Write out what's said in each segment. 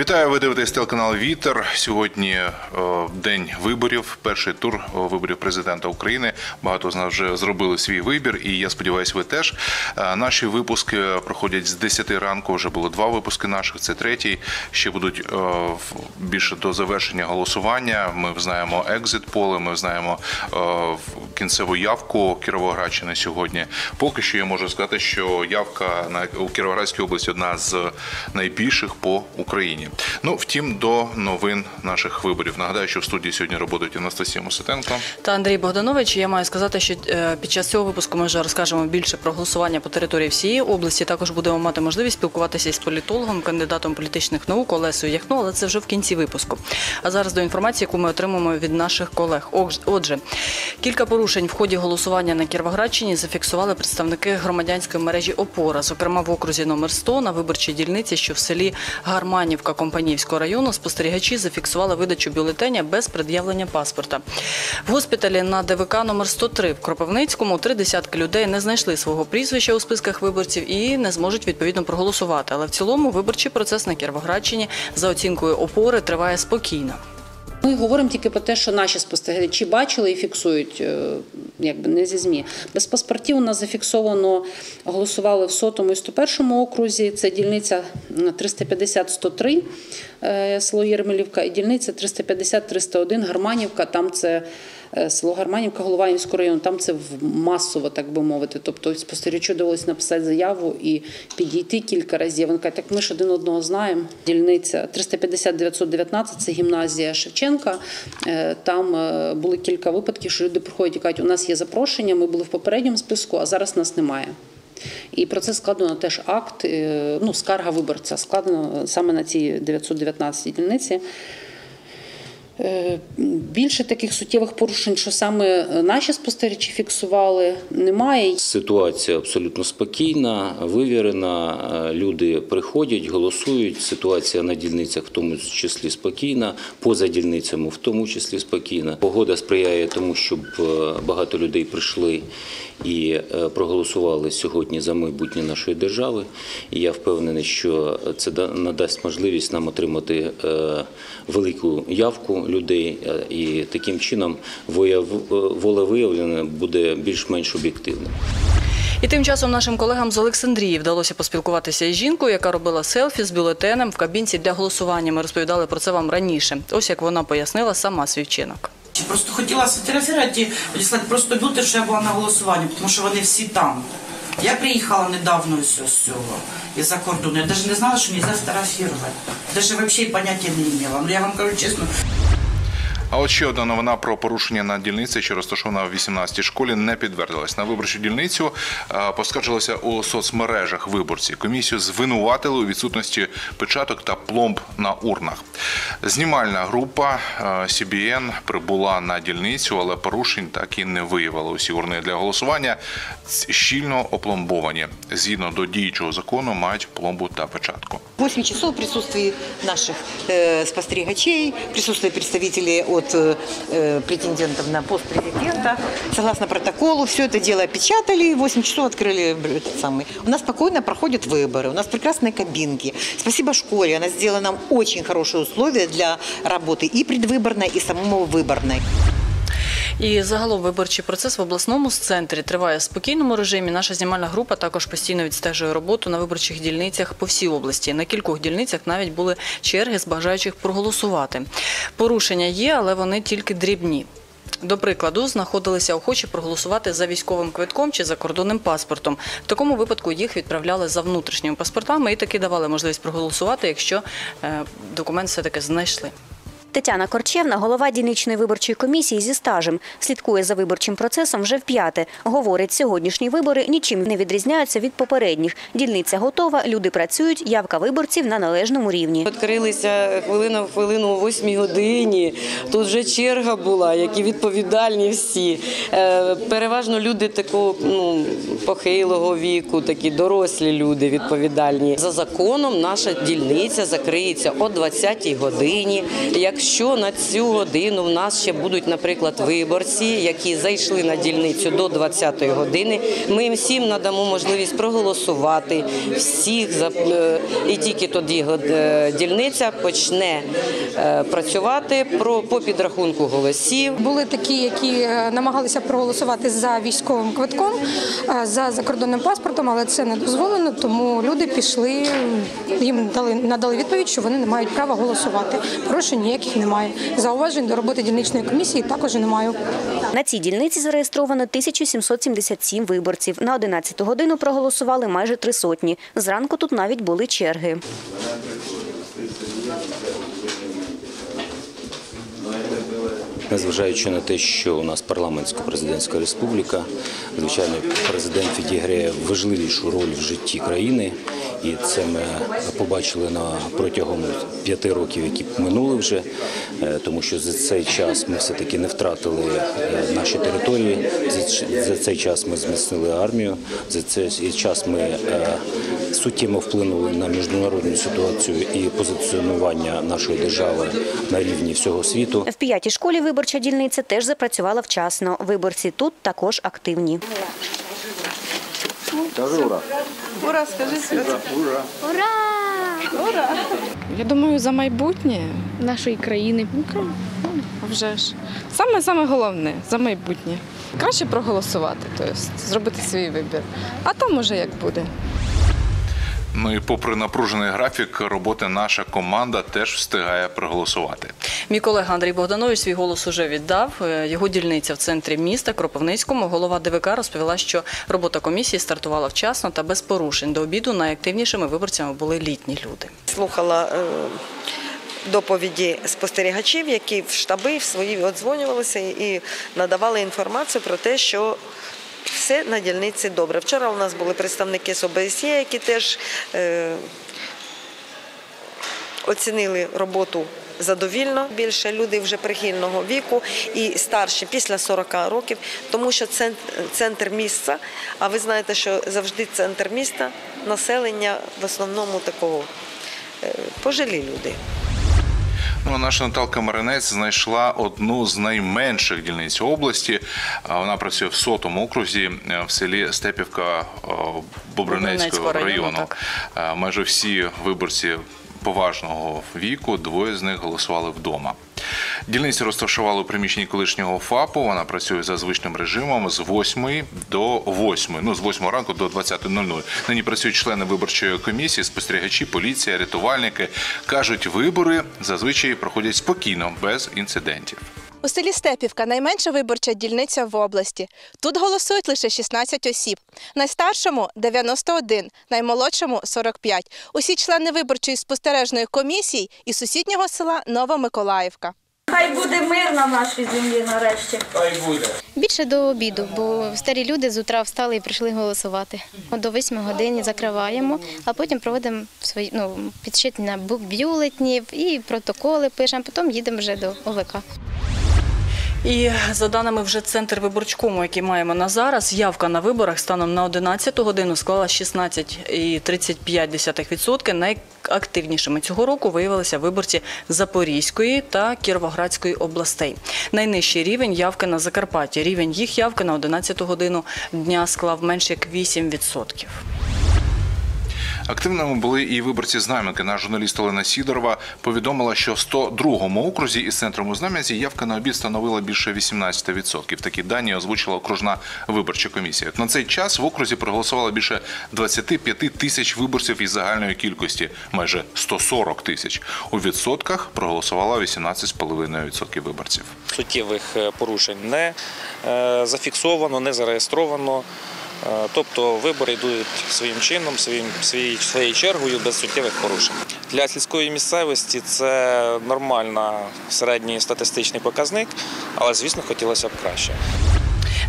Вітаю, ви дивитесь телеканал Вітер. Сьогодні е, день виборів, перший тур е, виборів президента України. Багато з нас вже зробили свій вибір, і я сподіваюся, ви теж. Е, Наші випуски проходять з 10 ранку. Вже було два випуски наших. Це третій. Ще будуть більше до завершення голосування. Ми знаємо екзит поле. Ми знаємо кінцеву явку Кіровоградщини сьогодні. Поки що я можу сказати, що явка на у Кіровоградській області одна з найбільших по Україні. Ну втім, до новин наших виборів. Нагадаю, що в студії сьогодні працюють Анастасія Муситенко. Та Андрій Богданович, я маю сказати, що е, під час цього випуску ми вже розкажемо більше про голосування по території всієї області. Також будемо мати можливість спілкуватися із політологом, кандидатом політичних наук Олесою Яхно, але це вже в кінці випуску. А зараз до інформації, яку ми отримуємо від наших колег. Отже, кілька порушень в ході голосування на Кіровоградщині зафіксували представники громадянської мережі Опора, зокрема в окрузі номер 100 на виборчій дільниці, що в селі Гарманівка Компанійського району спостерігачі зафіксували видачу бюлетеня без пред'явлення паспорта. В госпіталі на ДВК номер 103 в Кропивницькому три десятки людей не знайшли свого прізвища у списках виборців і не зможуть відповідно проголосувати. Але в цілому виборчий процес на Кіровоградщині за оцінкою опори триває спокійно. Ми говоримо тільки про те, що наші спостерігачі бачили і фіксують, е, якби не зі ЗМІ. Без паспортів у нас зафіксовано голосували в сотому і 101 окрузі. Це дільниця 350-103 е, село Єрмелівка, і дільниця 350-301 Гарманівка. Там це село Гарманівка, Голованівського району. Там це масово, так би мовити. Тобто спостерігачу довелося написати заяву і підійти кілька разів. Вони кажуть, так ми ж один одного знаємо. Дільниця 350-919 – це гімназія Шевченка. Е, Там е, були кілька випадків, що люди приходять і кажуть, у нас є запрошення, ми були в попередньому списку, а зараз нас немає. І про це складено теж акт, е, ну, скарга виборця складено саме на цій 919 дільниці. Е, Більше таких суттєвих порушень, що саме наші спостерігачі фіксували, немає. Ситуація абсолютно спокійна, вивірена. Е, Люди приходять, голосують. Ситуація на дільницях в тому числі спокійна, поза дільницями в тому числі спокійна. Погода сприяє тому, щоб е, багато людей прийшли і е, проголосували сьогодні за майбутнє нашої держави. І я впевнений, що це да- надасть можливість нам отримати е, велику явку людей, е, і таким чином волевиявлення буде більш-менш об'єктивним. І тим часом нашим колегам з Олександрії вдалося поспілкуватися із жінкою, яка робила селфі з бюлетенем в кабінці для голосування. Ми розповідали про це вам раніше. Ось як вона пояснила сама свій вчинок. Просто хотіла сфотографувати відіслати просто бути, що я була на голосуванні, тому що вони всі там. Я приїхала недавно з цього, із-за кордону. Я навіть не знала, що нельзя фотографувати. Даже вообще поняття не имела. Ну я вам кажу чесно, А от ще одна новина про порушення на дільниці, що розташована в 18-й школі, не підтвердилась. На виборчу дільницю е, поскаржилися у соцмережах виборці. Комісію звинуватили у відсутності печаток та пломб на урнах. Знімальна група е, CBN прибула на дільницю, але порушень так і не виявила. Усі урни для голосування щільно опломбовані. Згідно до діючого закону, мають пломбу та печатку. 8 часов в присутствии наших э, спостерегачей, присутствии представителей от э, э, претендентов на пост президента. Согласно протоколу, все это дело опечатали, 8 часов открыли б- этот самый. У нас спокойно проходят выборы, у нас прекрасные кабинки. Спасибо школе, она сделала нам очень хорошие условия для работы и предвыборной, и самому выборной. І загалом виборчий процес в обласному центрі триває в спокійному режимі. Наша знімальна група також постійно відстежує роботу на виборчих дільницях по всій області. На кількох дільницях навіть були черги з бажаючих проголосувати. Порушення є, але вони тільки дрібні. До прикладу, знаходилися охочі проголосувати за військовим квитком чи закордонним паспортом. В такому випадку їх відправляли за внутрішніми паспортами і таки давали можливість проголосувати, якщо е, документ все-таки знайшли. Тетяна Корчевна, голова дільничної виборчої комісії зі стажем, слідкує за виборчим процесом вже вп'яте. Говорить, сьогоднішні вибори нічим не відрізняються від попередніх. Дільниця готова, люди працюють, явка виборців на належному рівні. Відкрилися хвилина в хвилину о 8 годині. Тут вже черга була, які відповідальні всі. Е, Переважно люди такого ну, похилого віку, такі дорослі люди відповідальні. За законом наша дільниця закриється о 20 годині. Якщо на цю годину в нас ще будуть, наприклад, виборці, які зайшли на дільницю до 20-ї години. Ми їм всім надамо можливість проголосувати всіх е, і тільки тоді е, дільниця почне е, працювати по підрахунку голосів. Були такі, які намагалися проголосувати за військовим квитком, за закордонним паспортом, але це не дозволено, тому люди пішли, їм дали надали відповідь, що вони не мають права голосувати. Порушень ніяких немає. Зауважень до роботи дільничної комісії також немає. На цій дільниці зареєстровано 1777 виборців. На 11 годину проголосували майже три сотні. Зранку тут навіть були черги. Незважаючи на те, що у нас парламентсько-президентська республіка, звичайно, президент відіграє важливішу роль в житті країни, і це ми побачили на протягом п'яти років, які минули вже, е, тому що за цей час ми все таки не втратили е, наші території. За- цей час ми зміцнили армію. За цей час ми е, суттєво вплинули на міжнародну ситуацію і позиціонування нашої держави на рівні всього світу. В п'ятій школі виборча дільниця теж запрацювала вчасно. Виборці тут також активні. Ура, скажи світа! Я думаю, за майбутнє нашої країни. Ну, ну, а вже ж. Саме саме головне за майбутнє. Краще проголосувати, тобто зробити свій вибір. А там уже як буде. Ну і попри напружений графік роботи, наша команда теж встигає проголосувати. Мій колега Андрій Богданович свій голос уже віддав. Е, Його дільниця в центрі міста Кропивницькому. Голова ДВК розповіла, що робота комісії стартувала вчасно та без порушень. До обіду найактивнішими виборцями були літні люди. слухала е, доповіді спостерігачів, які в штаби в свої одзвонювалися і надавали інформацію про те, що все на дільниці добре. Вчора у нас були представники з ОБСЄ, які теж е, оцінили роботу задовільно. Більше люди вже прихильного віку і старші після 40 років, тому що центр, центр міста, а ви знаєте, що завжди центр міста, населення в основному такого е, пожилі люди. Ну, наша Наталка Маринець знайшла одну з найменших дільниць області. Вона працює в сотому окрузі е, в селі Степівка Бобринецького Бобринецького району, району. Е, Майже всі виборці поважного віку, двоє з них голосували вдома. Дільниці розташували у приміщенні колишнього ФАПу. Вона працює за звичним режимом з 8 до 8, ну з 8 ранку до 20.00. Нині працюють члени виборчої комісії, спостерігачі, поліція, рятувальники. кажуть, вибори зазвичай проходять спокійно, без інцидентів. У селі Степівка найменша виборча дільниця в області. Тут голосують лише 16 осіб. Найстаршому 91, наймолодшому 45. Усі члени виборчої спостережної комісії із сусіднього села Новомиколаївка. Хай буде мир на нашій землі нарешті. Більше до обіду, бо старі люди з утра встали і прийшли голосувати. До 8 години закриваємо, а потім проводимо свої ну, бу- бюлетнів і протоколи пишемо, потім їдемо вже до ОВК. І за даними вже центр виборчкому, який маємо на зараз, явка на виборах станом на 11 годину склала 16,35%. Найактивнішими цього року виявилися виборці Запорізької та Кіровоградської областей. Найнижчий рівень явки на Закарпатті. Рівень їх явки на 11 годину дня склав менше як 8%. Активними були і виборці Знам'янки. Наш журналіст Олена Сідорова повідомила, що в 102-му окрузі із центром у Знам'янці явка на обід становила більше 18%. Такі дані озвучила окружна виборча комісія. На цей час в окрузі проголосувало більше 25 тисяч виборців із загальної кількості майже 140 тисяч. У відсотках проголосувало 18,5% виборців. суттєвих е, порушень не е, зафіксовано, не зареєстровано. Е, Тобто вибори йдуть своїм чином, своєю, чергою без суттєвих порушень. Для сільської місцевості це нормальна середній статистичний показник, але звісно хотілося б краще.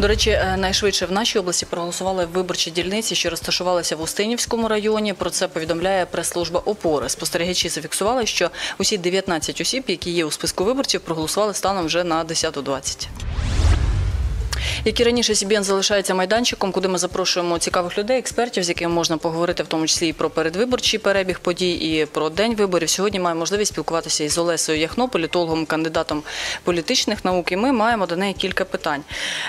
До речі, е, найшвидше в нашій області проголосували виборчі дільниці, що розташувалися в Устинівському районі. Про це повідомляє прес-служба опори. Спостерігачі зафіксували, що усі 19 осіб, які є у списку виборців, проголосували станом вже на 10.20. Як і раніше, СІБІН залишається майданчиком, куди ми запрошуємо цікавих людей, експертів, з якими можна поговорити, в тому числі і про передвиборчий перебіг подій, і про день виборів. Сьогодні маємо можливість спілкуватися із Олесею Яхно, політологом, кандидатом політичних наук. І ми маємо до неї кілька питань.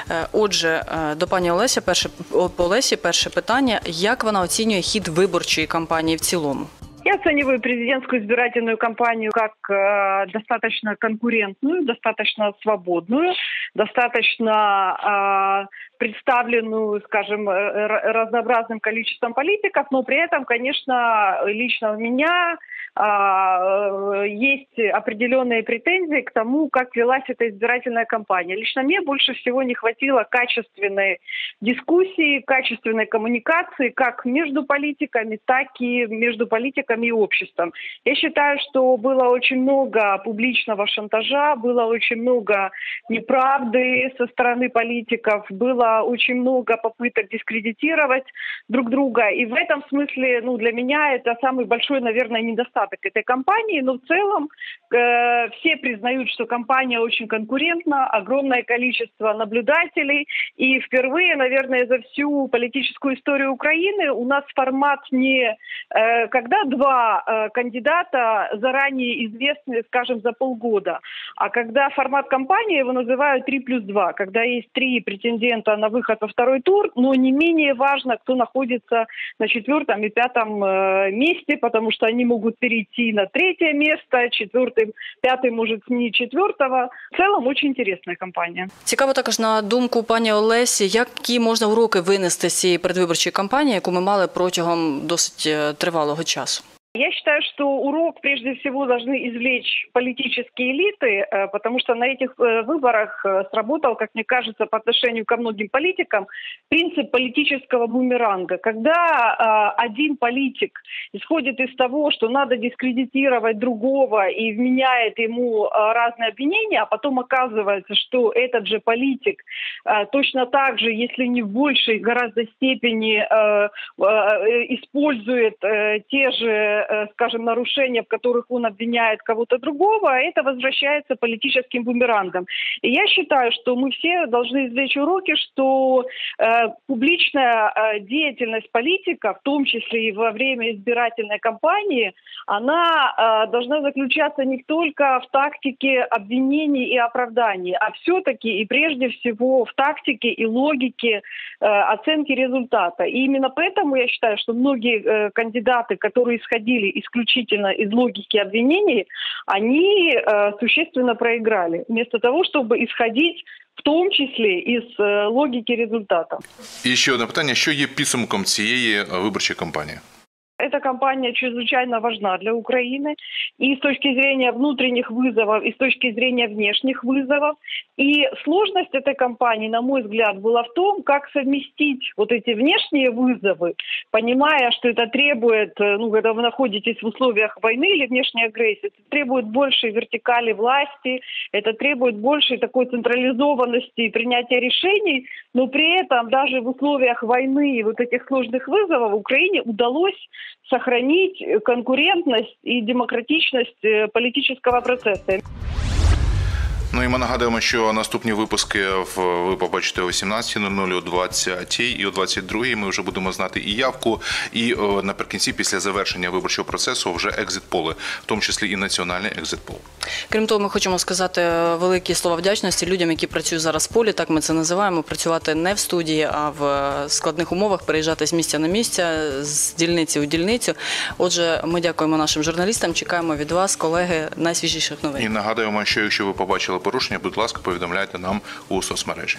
Е, Отже, е, до пані Олеся, перше Олесі, перше питання: як вона оцінює хід виборчої кампанії в цілому? Я оцениваю президентскую избирательную кампанию как э, достаточно конкурентную, достаточно свободную, достаточно э, представленную, скажем, э, разнообразным количеством политиков, но при этом, конечно, лично у меня а, э, есть определенные претензии к тому, как велась эта избирательная кампания. Лично мне больше всего не хватило качественной дискуссии, качественной коммуникации как между политиками, так и между политиками и обществом. Я считаю, что было очень много публичного шантажа, было очень много неправды со стороны политиков, было очень много попыток дискредитировать друг друга. И в этом смысле, ну, для меня это самый большой, наверное, недостаток этой кампании. Но в целом э, все признают, что кампания очень конкурентна, огромное количество наблюдателей. И впервые, наверное, за всю политическую историю Украины у нас формат не э, когда два э, кандидата заранее известны, скажем, за полгода, а когда формат кампании его называют 3 плюс 2, когда есть три претендента на выход во второй тур, но не менее важно, кто находится на четвертом и пятом э, месте, потому что они могут перейти на третье место, четвертый, пятый может сменить четвертого. В целом очень интересная кампания. Цікаво також на думку пані Олесі, які можна уроки винести з цієї передвиборчої кампанії, яку ми мали протягом досить е, тривалого часу. Я считаю, что урок прежде всего должны извлечь политические элиты, э, потому что на этих э, выборах э, сработал, как мне кажется, по отношению ко многим политикам принцип политического бумеранга. Когда один политик исходит из того, что надо дискредитировать другого и вменяет ему разные обвинения, а потом оказывается, что этот же политик точно так же, если не в большей гораздо степени использует те же, скажем, нарушения, в которых он обвиняет кого-то другого, это возвращается политическим бумерангом. И я считаю, что мы все должны извлечь уроки, что э, публичная э, деятельность политика, в том числе и во время избирательной кампании, она э, должна заключаться не только в тактике обвинений и оправданий, а все-таки и прежде всего в тактике и логике э, оценки результата. И именно поэтому я считаю, что многие э, кандидаты, которые исходили исключительно из логики обвинений, они э, существенно проиграли, вместо того, чтобы исходить в том числе из э, логики результата. І ще одне питання: що є підсумком цієї е, виборчої кампанії? Эта кампания чрезвычайно важна для Украины и с точки зрения внутренних вызовов, и с точки зрения внешних вызовов. И сложность этой кампании, на мой взгляд, была в том, как совместить вот эти внешние вызовы, понимая, что это требует, э, ну, когда вы находитесь в условиях войны или внешней агрессии, это требует большей вертикали власти, это требует большей такой централизованности и принятия решений, но при этом даже в условиях войны и вот этих сложных вызовов Украине удалось сохранить конкурентность и демократичность э, политического процесса. Ну і ми нагадуємо, що наступні випуски ви побачите о 18.00, о 20.00 і о 22.00 ми вже будемо знати і явку, і наприкінці, після завершення виборчого процесу, вже екзит-поли, в тому числі і національний екзит-пол. Крім того, ми хочемо сказати е, великі слова вдячності людям, які працюють зараз в полі. Так ми це називаємо. Працювати не в студії, а в е, складних умовах, переїжджати з місця на місця, з дільниці у дільницю. Отже, ми дякуємо нашим журналістам. Чекаємо від вас, колеги, найсвіжіших новин. І нагадуємо, що якщо ви побачили порушення, будь ласка, повідомляйте нам у соцмережі.